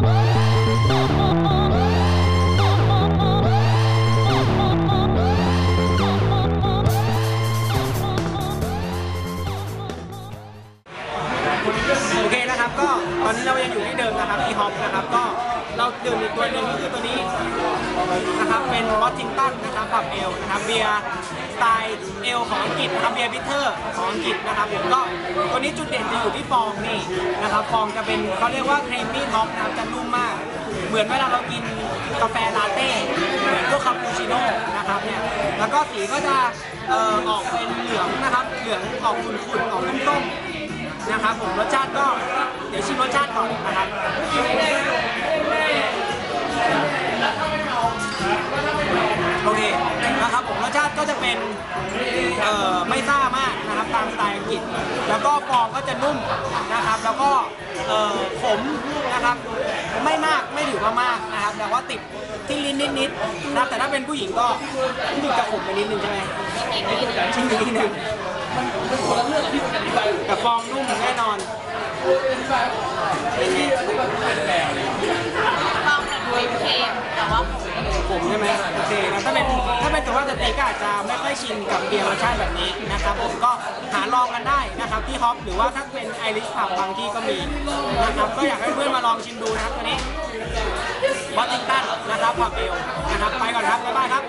โอเคนะครับ ก็ตอนนี้เรายังอยู่ที่เดิมนะครับที่ฮอปนะครับ ก็เราเดื่มอีกตัวหนึ่งก็คือตัวนี้ เป็นวอชิงตันนะครับปรับเอลนะครับเบียร์สไตล์เอลของอังกฤษนะครับเบียร์บิทเทอร์ของอังกฤษนะครับผมก็ตัวนี้จุดเด่นจะอยู่ที่ฟองนี่นะครับฟองจะเป็นเขาเรียกว่าครีมมี่ท็อปนะครับจะนุ่มมาก เหมือนเวลาเรากินกาแฟลาเต้เหมือนพวกคาปูชิโน่นะครับเนี่ยแล้วก็สีก็จะเอ่อออกเป็นเหลืองนะครับเหลืองออกขุ่นๆออกส้มๆนะครับผมรสชาติก็เดี๋ยวชิมรสชาติก่อนนะครับ ก็จะเป็นเอ่อไม่ซ่ามากนะครับตามสไตล์อังกฤษแล้วก็ฟองก็จะนุ่มนะครับ แล้วก็เอ่อขมนะครับ ไม่มากไม่ถือว่ามากนะครับแต่ว่าติดที่ลิ้นนิดๆนะครับแต่ถ้าเป็นผู้หญิงก็รู้สึกจะขมไปนิดนึงใช่ไหมชิ้นนิดนึงกับฟองนุ่มแน่นอน สเต็กก็อาจจะไม่ค่อยชินกับเบียร์รสชาติแบบนี้นะครับผมก็หาลองกันได้นะครับที่ฮอปหรือว่าถ้าเป็นไอริสผับบางที่ก็มีนะครับก็อยากให้เพื่อนมาลองชิมดูนะครับตัวนี้บอสติงตันนะครับผับเบลนะครับไปก่อนครับบ๊ายบายครับ